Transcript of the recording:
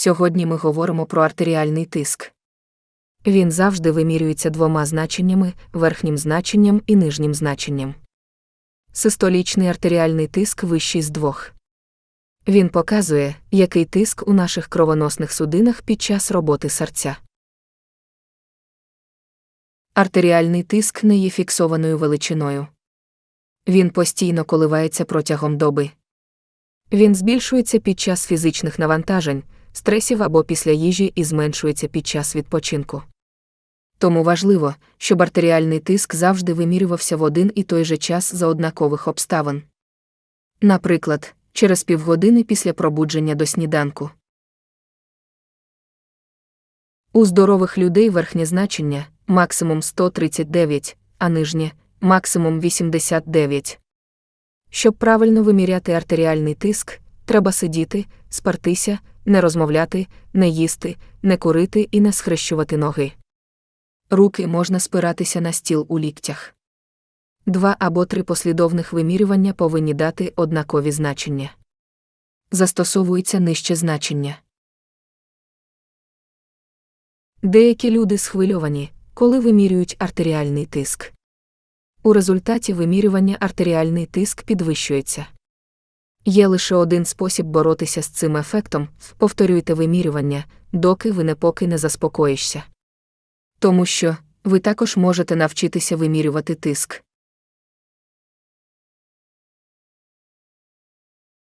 Сьогодні ми говоримо про артеріальний тиск. Він завжди вимірюється двома значеннями верхнім значенням і нижнім значенням. Систолічний артеріальний тиск вищий з двох. Він показує, який тиск у наших кровоносних судинах під час роботи серця. Артеріальний тиск не є фіксованою величиною. Він постійно коливається протягом доби. Він збільшується під час фізичних навантажень, стресів або після їжі і зменшується під час відпочинку. Тому важливо, щоб артеріальний тиск завжди вимірювався в один і той же час за однакових обставин. Наприклад, через півгодини після пробудження до сніданку. У здорових людей верхнє значення максимум 139, а нижнє максимум 89. Щоб правильно виміряти артеріальний тиск, треба сидіти, спартися, не розмовляти, не їсти, не курити і не схрещувати ноги. Руки можна спиратися на стіл у ліктях. Два або три послідовних вимірювання повинні дати однакові значення. Застосовується нижче значення. Деякі люди схвильовані, коли вимірюють артеріальний тиск. У результаті вимірювання артеріальний тиск підвищується. Є лише один спосіб боротися з цим ефектом повторюйте вимірювання, доки ви не поки не заспокоїшся. Тому що ви також можете навчитися вимірювати тиск.